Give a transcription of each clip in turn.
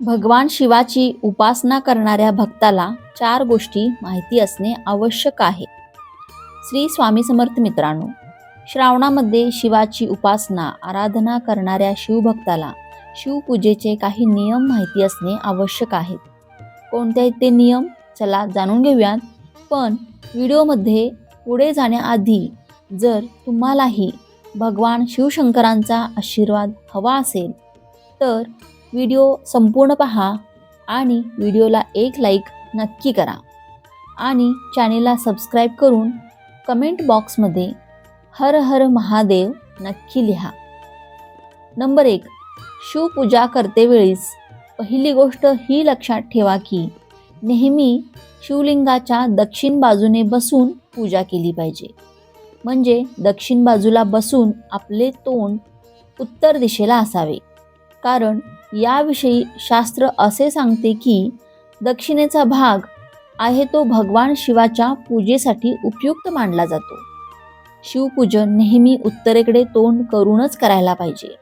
भगवान शिवाची उपासना करणाऱ्या भक्ताला चार गोष्टी माहिती असणे आवश्यक आहे. श्री स्वामी समर्थ मित्रांनो श्रावणामध्ये शिवाची उपासना आराधना करणाऱ्या शिवभक्ताला शिवपूजेचे काही नियम माहिती असणे आवश्यक आहेत. कोणते आहेत ते नियम? चला जाणून घेऊयात. पण व्हिडिओमध्ये पुढे जाण्याआधी जर तुम्हालाही भगवान शिवशंकरांचा आशीर्वाद हवा असेल तर व्हिडिओ संपूर्ण पहा आणि व्हिडिओला एक लाईक नक्की करा. आणि चॅनेलला सबस्क्राईब करून कमेंट बॉक्समध्ये हर हर महादेव नक्की लिहा. नंबर एक शिवपूजा करतेवेळीस पहिली गोष्ट ही लक्षात ठेवा की नेहमी शिवलिंगाच्या दक्षिण बाजूने बसून पूजा केली पाहिजे. म्हणजे दक्षिण बाजूला बसून आपले तोंड उत्तर दिशेला असावे. कारण याविषयी शास्त्र असे सांगते की दक्षिणेचा भाग आहे तो भगवान शिवाच्या पूजेसाठी उपयुक्त मानला जातो. शिवपूजन नेहमी उत्तरेकडे तोंड करूनच करायला पाहिजे.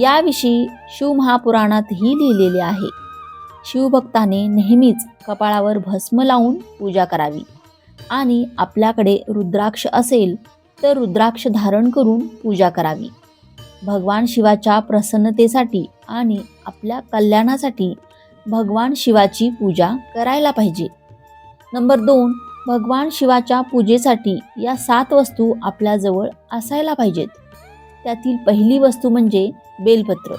याविषयी शिवमहापुराणातही लिहिलेले आहे. शिवभक्ताने नेहमीच कपाळावर भस्म लावून पूजा करावी. आणि आपल्याकडे रुद्राक्ष असेल तर रुद्राक्ष धारण करून पूजा करावी. भगवान शिवाच्या प्रसन्नतेसाठी आणि आपल्या कल्याणासाठी भगवान शिवाची पूजा करायला पाहिजे. नंबर दोन भगवान शिवाच्या पूजेसाठी या सात वस्तू आपल्याजवळ असायला पाहिजेत. त्यातील पहिली वस्तू म्हणजे बेलपत्र.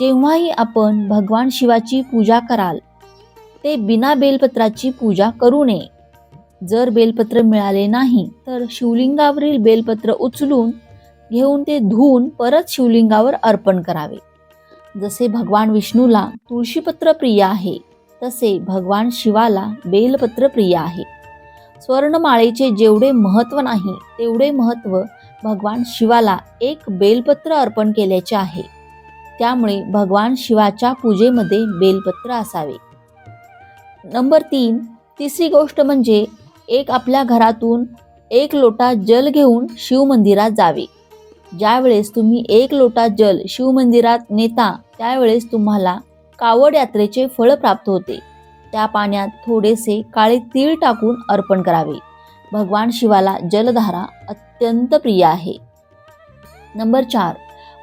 जेव्हाही आपण भगवान शिवाची पूजा कराल ते बिना बेलपत्राची पूजा करू नये. जर बेलपत्र मिळाले नाही तर शिवलिंगावरील बेलपत्र उचलून घेऊन ते धुवून परत शिवलिंगावर अर्पण करावे. जसे भगवान विष्णूला तुळशीपत्र प्रिय आहे तसे भगवान शिवाला बेलपत्र प्रिय आहे. स्वर्णमाळेचे जेवढे महत्त्व नाही तेवढे महत्त्व भगवान शिवाला एक बेलपत्र अर्पण केल्याचे आहे. त्यामुळे भगवान शिवाच्या पूजेमध्ये बेलपत्र असावे. नंबर तीन तिसरी गोष्ट म्हणजे एक आपल्या घरातून एक लोटा जल घेऊन शिवमंदिरात जावे. ज्यावेळेस तुम्ही एक लोटा जल शिवमंदिरात नेता त्यावेळेस तुम्हाला कावड यात्रेचे फळ प्राप्त होते. त्या पाण्यात थोडेसे काळे तीळ टाकून अर्पण करावे. भगवान शिवाला जलधारा अत्यंत प्रिय आहे. नंबर चार.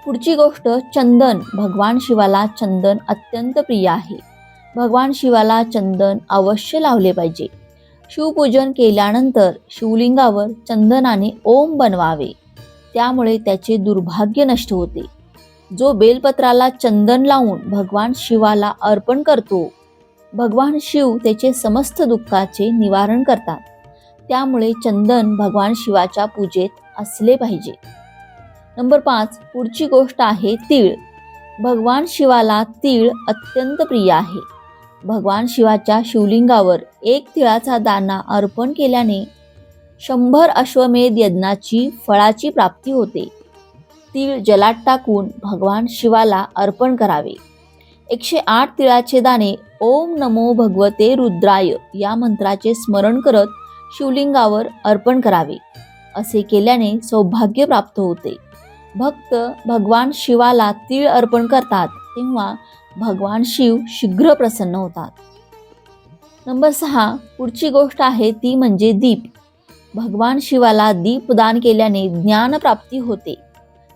पुढची गोष्ट चंदन. भगवान शिवाला चंदन अत्यंत प्रिय आहे. भगवान शिवाला चंदन अवश्य लावले पाहिजे. शिवपूजन केल्यानंतर शिवलिंगावर चंदनाने ओम बनवावे. त्यामुळे त्याचे दुर्भाग्य नष्ट होते. जो बेलपत्राला चंदन लावून भगवान शिवाला अर्पण करतो भगवान शिव त्याचे समस्त दुःखाचे निवारण करतात. त्यामुळे चंदन भगवान शिवाच्या पूजेत असले पाहिजे. नंबर पाच पुढची गोष्ट आहे तीळ. भगवान शिवाला तीळ अत्यंत प्रिय आहे. भगवान शिवाच्या शिवलिंगावर एक तिळाचा दाना अर्पण केल्याने शंभर अश्वमेध यज्ञाची फळाची प्राप्ती होते. तीळ जलात टाकून भगवान शिवाला अर्पण करावे. एकशे आठ तिळाचे दाणे ओम नमो भगवते रुद्राय या मंत्राचे स्मरण करत शिवलिंगावर अर्पण करावे. असे केल्याने सौभाग्य प्राप्त होते. भक्त भगवान शिवाला तीळ अर्पण करतात तेव्हा भगवान शिव शीघ्र प्रसन्न होतात. नंबर सहा पुढची गोष्ट आहे ती म्हणजे दीप. भगवान शिवाला दीपदान केल्याने ज्ञानप्राप्ती होते.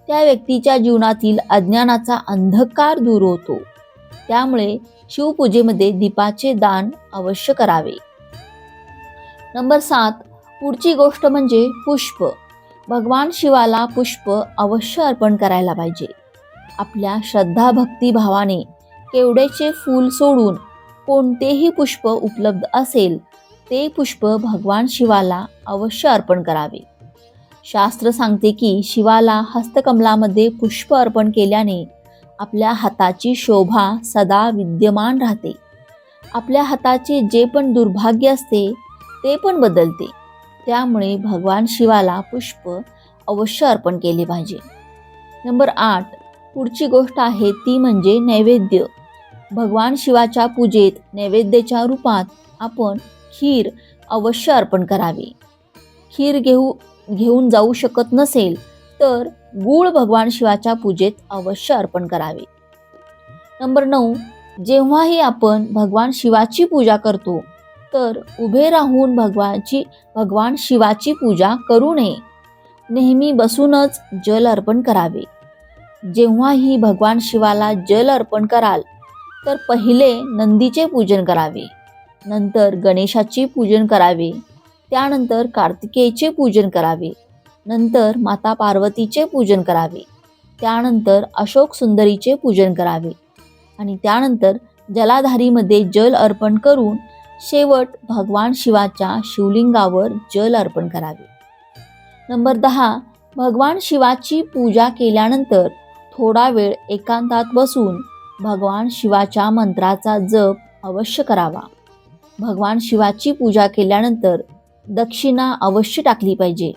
त्या व्यक्तीच्या जीवनातील अज्ञानाचा अंधकार दूर होतो. त्यामुळे शिवपूजेमध्ये दीपाचे दान अवश्य करावे. नंबर सात पुढची गोष्ट म्हणजे पुष्प. भगवान शिवाला पुष्प अवश्य अर्पण करायला पाहिजे. आपल्या श्रद्धा भक्तिभावाने केवड्याचे फूल सोडून कोणतेही पुष्प उपलब्ध असेल ते पुष्प भगवान शिवाला अवश्य अर्पण करावे. शास्त्र सांगते की शिवाला हस्तकमलामध्ये पुष्प अर्पण केल्याने आपल्या हाताची शोभा सदा विद्यमान राहते. आपल्या हाताचे जे पण दुर्भाग्य असते ते पण बदलते. त्यामुळे भगवान शिवाला पुष्प अवश्य अर्पण केले पाहिजे. नंबर आठ. पुढची गोष्ट आहे ती म्हणजे नैवेद्य. भगवान शिवाच्या पूजेत नैवेद्याच्या रूपात आपण खीर अवश्य अर्पण करावे. खीर घेऊ घेऊन जाऊ शकत नसेल तर गूळ भगवान शिवाच्या पूजेत अवश्य अर्पण करावे. नंबर नऊ जेव्हाही आपण भगवान शिवाची पूजा करतो तर उभे राहून भगवानची भगवान शिवाची पूजा करू नये. नेहमी बसूनच जल अर्पण करावे. जेव्हाही भगवान शिवाला जल अर्पण कराल तर पहिले नंदीचे पूजन करावे. नंतर गणेशाचे पूजन करावे. त्यानंतर कार्तिकेयचे पूजन करावे. नंतर माता पार्वतीचे पूजन करावे. त्यानंतर अशोक सुंदरीचे पूजन करावे. आणि त्यानंतर जलाधारीमध्ये जल अर्पण करून शेवट भगवान शिवाच्या शिवलिंगावर जल अर्पण करावे. नंबर दहा भगवान शिवाची पूजा केल्यानंतर थोडा वेळ एकांतात बसून भगवान शिवाच्या मंत्राचा जप अवश्य करावा. भगवान शिवाची पूजा केल्यानंतर दक्षिणा अवश्य टाकली पाहिजे.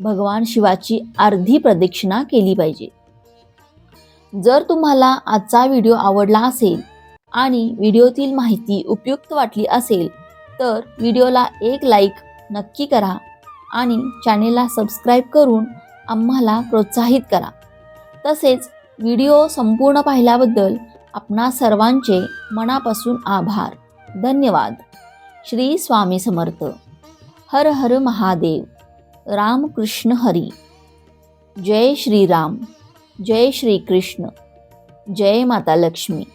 भगवान शिवाची अर्धी प्रदक्षिणा केली पाहिजे. जर तुम्हाला आजचा व्हिडिओ आवडला असेल आणि व्हिडिओतील माहिती उपयुक्त वाटली असेल तर व्हिडिओला एक लाईक नक्की करा आणि चॅनेलला सबस्क्राईब करून आम्हाला प्रोत्साहित करा. तसेच व्हिडिओ संपूर्ण पाहिल्याबद्दल आपणा सर्वांचे मनापासून आभार. धन्यवाद. श्री स्वामी समर्थ. हर हर महादेव. रामकृष्ण हरी. जय श्रीराम जय श्री कृष्ण. जय माता लक्ष्मी.